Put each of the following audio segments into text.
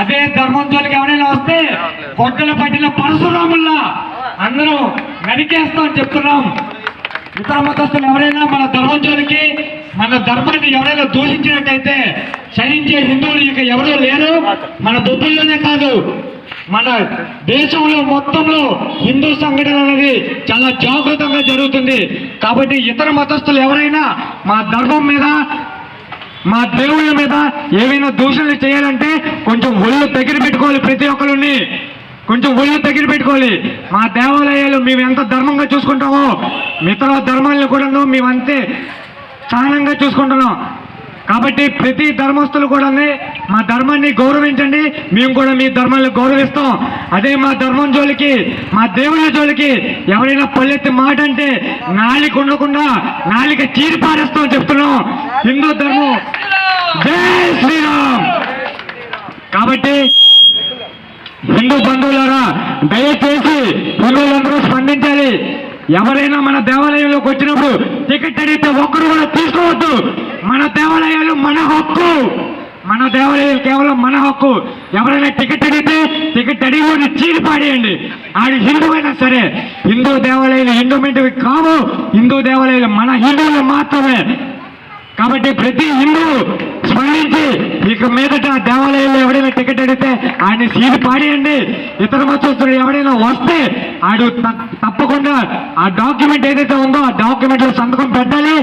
అదే ధర్మం జోలికి ఎవరైనా వస్తే గొడ్డలు పట్టిన పరశురాముల్లా అందరూ నరికేస్తాం చెప్తున్నాం. ఇతర మతస్థులు ఎవరైనా మన ధర్మం జోలికి మన ధర్మాన్ని ఎవరైనా దూషించినట్టయితే సహించే హిందువులు ఇక ఎవరూ లేరు. మన బొబ్బుల్లోనే కాదు మన దేశంలో మొత్తంలో హిందూ సంఘటన అనేది చాలా జాగ్రత్తగా జరుగుతుంది. కాబట్టి ఇతర మతస్థులు ఎవరైనా మా ధర్మం మీద మా దేవుళ్ళ మీద ఏవైనా దూషణలు చేయాలంటే కొంచెం ఒళ్ళు దగ్గర పెట్టుకోవాలి ప్రతి ఒక్కరిని కొంచెం ఒళ్ళు దగ్గర పెట్టుకోవాలి. మా దేవాలయాలు మేము ఎంత ధర్మంగా చూసుకుంటామో మిగతా ధర్మాలను కూడా మేమంతే సహనంగా చూసుకుంటున్నాం. కాబట్టి ప్రతి ధర్మస్తులు కూడా మా ధర్మాన్ని గౌరవించండి. మేము కూడా మీ ధర్మాన్ని గౌరవిస్తాం. అదే మా ధర్మం జోలికి మా దేవుళ్ళ జోలికి ఎవరైనా పల్లెత్తి మాట అంటే నాలిక ఉండకుండా నాలిక చీరిపారేస్తాం చెప్తున్నాం. హిందూ ధర్మం. జై శ్రీరామ్. కాబట్టి హిందూ బంధువులారా దయచేసి హిందువులందరూ స్పందించాలి. ఎవరైనా మన దేవాలయంలోకి వచ్చినప్పుడు టికెట్ అడిగితే ఒక్కరు కూడా తీసుకోవద్దు. మన దేవాలయాలు మన హక్కు. మన దేవాలయాలు కేవలం మన హక్కు. ఎవరైనా టికెట్ అడిగితే టికెట్ అడిగి చీరి పాడేయండి. ఆడి హిందువైనా అయినా సరే హిందూ దేవాలయాలు హిందూ కావు. హిందూ దేవాలయాలు మన హిందువులు మాత్రమే. కాబట్టి ప్రతి హిందూ స్పందించి ఇక మీదట దేవాలయంలో ఎవడైనా టికెట్ అడిగితే ఆయన సీటు పాడేయండి. ఇతర మతస్థుడు ఎవడైనా వస్తే ఆడు తప్పకుండా ఆ డాక్యుమెంట్ ఏదైతే ఉందో ఆ డాక్యుమెంట్లో సంతకం పెట్టాలి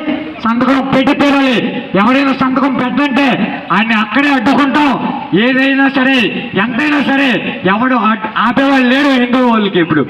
సంతకం పెట్టి తీరాలి. ఎవరైనా సంతకం పెట్టంటే ఆయన్ని అక్కడే అడ్డుకుంటాం. ఏదైనా సరే ఎంతైనా సరే ఎవడు ఆపేవాళ్ళు లేరు హిందూ వాళ్ళకి ఇప్పుడు.